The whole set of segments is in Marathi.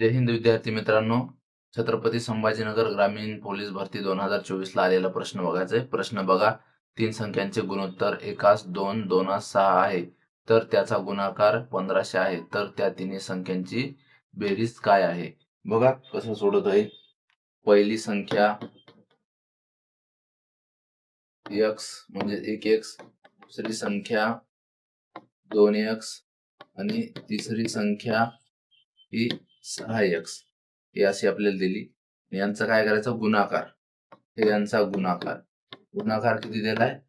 जय हिंद विद्यार्थी मित्रांनो. छत्रपती संभाजीनगर ग्रामीण पोलीस भरती दोन हजार चोवीस ला आलेला प्रश्न बघायचा आहे प्रश्न बघा. तीन संख्यांचे गुणोत्तर एकास दोन दोनास सहा आहे. तर त्याचा गुणाकार पंधराशे आहे. तर त्या तिन्ही संख्यांची बेरीज काय आहे? बघा कसं सोडत आहे. पहिली संख्या एक्स म्हणजे एक एक्स दुसरी संख्या दोन एक्स आणि तिसरी संख्या ही सहा एक्स हे अशी आपल्याला दिली. यांचा काय करायचा? गुणाकार. हे यांचा गुणाकार. गुणाकार किती दिलाय?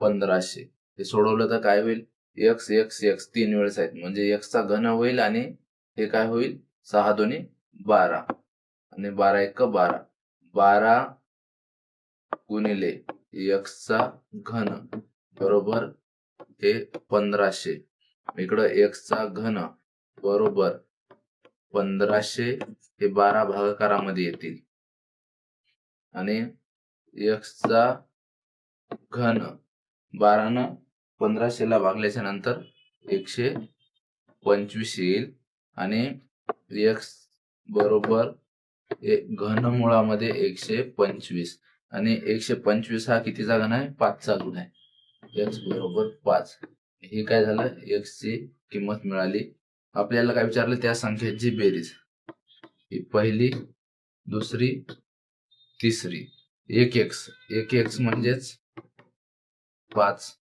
पंधराशे. हे सोडवलं तर काय होईल? एक्स एक्स एक्स तीन वेळेस आहेत. म्हणजे एक्सचा घन होईल आणि हे काय होईल? सहा दोन्ही बारा. आणि बारा एक बारा. बारा गुणिले एक्सचा घन. बरोबर? हे पंधराशे. इकडं एक्सचा घन. बरोबर? पंधराशे हे बारा भागाकारामध्ये येतील. आणि एक्सचा घन बारानं पंधराशेला भागल्याच्या नंतर एकशे पंचवीस येईल. आणि एक्स बरोबर घनमुळामध्ये एकशे पंचवीस. आणि एकशे पंचवीस हा कितीचा घन आहे? पाचचा गुण आहे. एक्स बरोबर पाच. हे काय झालं? एक्स ची किंमत मिळाली. आपल्याला काय विचारलं? त्या संख्येची बेरीज. ही पहिली दुसरी तिसरी. एक एक्स एक एक्स म्हणजेच पाच.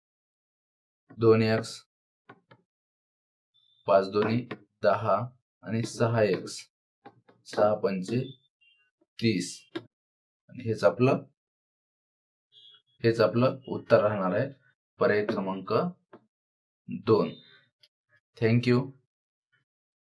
दोन एक्स पाच दोन्ही दहा आणि सहा एक्स सहा पंचे तीस. आणि हेच आपलं हेच आपलं उत्तर राहणार आहे. पर्याय क्रमांक दोन. थँक्यू